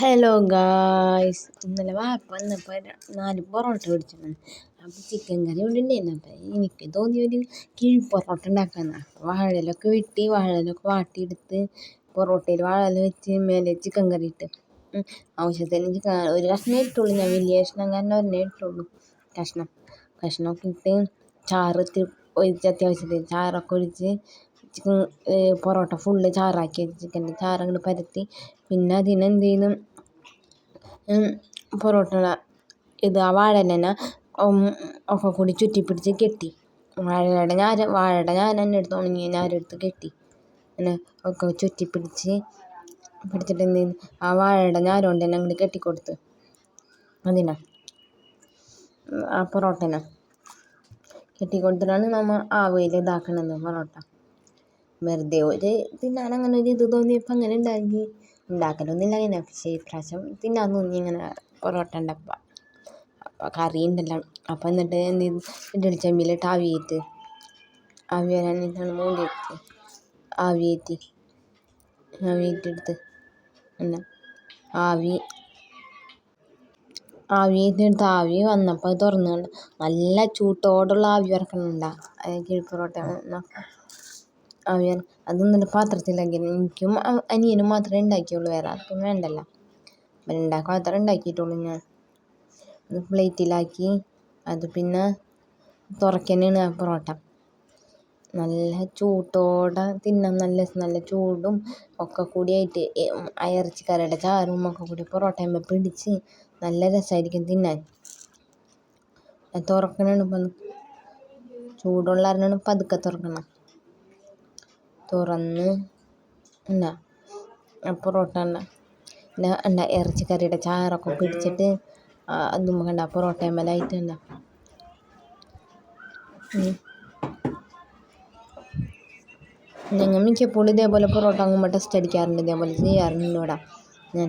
Hello guys ഇന്നലെ വാപ്പ വന്നപ്പോൾ നാല് പൊറോട്ട പിടിച്ചിട്ടുണ്ട് അപ്പോൾ ചിക്കൻ കറി ഉണ്ടായിരുന്നു. എനിക്ക് തോന്നി ഒരു കിഴി പൊറോട്ട ഉണ്ടാക്കാമെന്ന് അപ്പോൾ വാഴയിലൊക്കെ വെട്ടി വാഴലൊക്കെ വാട്ടിയെടുത്ത് പൊറോട്ടയിൽ വാഴയില വെച്ച് മേലെ ചിക്കൻ കറി ഇട്ട്. ആവശ്യത്തിന് ചിക്കൻ ഒരു കഷ്ണം ഇട്ടുള്ളൂ. ഞാൻ വലിയ കഷ്ണം കാരണം ഒരെണ്ണേ ഇട്ടുള്ളൂ. കഷ്ണം. കഷ്ണമൊക്കെ ഇട്ട് ചാറ് ഒഴിച്ച് അത്യാവശ്യത്തിന് ചാറൊക്കെ ഒഴിച്ച് ചിക്കൻ പൊറോട്ട ഫുള്ള് ചാറാക്കി ചിക്കന്റെ ചാറ് പരത്തി. പിന്നെ അതിനെന്ത് ചെയ്യുന്നു? പൊറോട്ട ഇത് ആ വാഴയില ഒക്കെ കൂടി ചുറ്റിപ്പിടിച്ച് കെട്ടി. വാഴയുടെ ഞാര് വാഴയുടെ ഞാൻ തന്നെ എടുത്ത് ഉണങ്ങിയ ഞാരെടുത്ത് കെട്ടി. അങ്ങനെ ഒക്കെ ചുറ്റിപ്പിടിച്ച് പിടിച്ചിട്ട് എന്ത് ചെയ്യുന്നു? ആ വാഴയുടെ ഞാരുകൊണ്ട് തന്നെ അങ്ങോട്ട് കെട്ടിക്കൊടുത്ത് അതിനെ ആ പൊറോട്ടനെ കെട്ടിക്കൊടുത്തിട്ടാണ് നമ്മൾ ആവിയിൽ ഇതാക്കണത് പൊറോട്ട. വെറുതെ ഒരു തിന്നാൻ അങ്ങനെ ഒരു ഇത് തോന്നിയപ്പോൾ അങ്ങനെ ഉണ്ടാക്കി ഉണ്ടാക്കലൊന്നുമില്ല അങ്ങനെ പക്ഷേ ഇപ്രാവശ്യം തിന്നാൻ തോന്നി ഇങ്ങനെ പൊറോട്ട ഉണ്ടപ്പോൾ അപ്പോൾ കറി ഉണ്ടല്ലോ അപ്പോൾ എന്നിട്ട് എന്ത് ചെയ്തു? ഇഡ്ഡലി ചെമ്പിലിട്ട് ആവിയേറ്റ്. ആവി വരാനായിട്ടാണ് മൂടിയിട്ട് ആവിയേറ്റി. ആവിയേറ്റെടുത്ത്. എന്നാ ആവി ആവിയേറ്റെടുത്ത് ആവി വന്നപ്പോൾ തുറന്നു കണ്ട്. നല്ല ചൂട്ടോടുള്ള ആവി വറക്കണുണ്ട. കിഴി പൊറോട്ട അതൊന്നും പാത്രത്തിൽ പാത്രത്തിലാക്കി എനിക്കും അനിയനും മാത്രമേ ഉണ്ടാക്കിയുള്ളൂ. വേറെ ആർക്കും വേണ്ടല്ലോ. അപ്പം ഉണ്ടാക്കാൻ മാത്രമേ ഉണ്ടാക്കിയിട്ടുള്ളൂ ഞാൻ. അത് പ്ലേറ്റിലാക്കി അത് പിന്നെ തുറക്കന്നെയാണ് ആ പൊറോട്ട. നല്ല ചൂട്ടോടെ തിന്നാൻ നല്ല നല്ല ചൂടും ഒക്കെ കൂടിയായിട്ട് ഇറച്ചിക്കറിയുടെ ചാറും ഒക്കെ കൂടി പൊറോട്ടയുമ്പോൾ പിടിച്ച് നല്ല രസമായിരിക്കും തിന്നാൻ. തുറക്കണതാണ് ഇപ്പം ചൂടുള്ള അറിഞ്ഞാണ് പതുക്കെ തുറക്കണം. തുറന്ന് എന്നാ പൊറോട്ട പിന്നെ എന്താ ഇറച്ചിക്കറിയുടെ ചാറൊക്കെ പിടിച്ചിട്ട് അതും കണ്ട പൊറോട്ടയുമ്മേലായിട്ട് കണ്ട ഞങ്ങൾ മിക്കപ്പോഴും ഇതേപോലെ പൊറോട്ട അങ്ങുമ്പോൾ ടെസ്റ്റ് അടിക്കാറുണ്ട് ഇതേപോലെ ചെയ്യാറുണ്ട് ഇവിടെ. ഞാൻ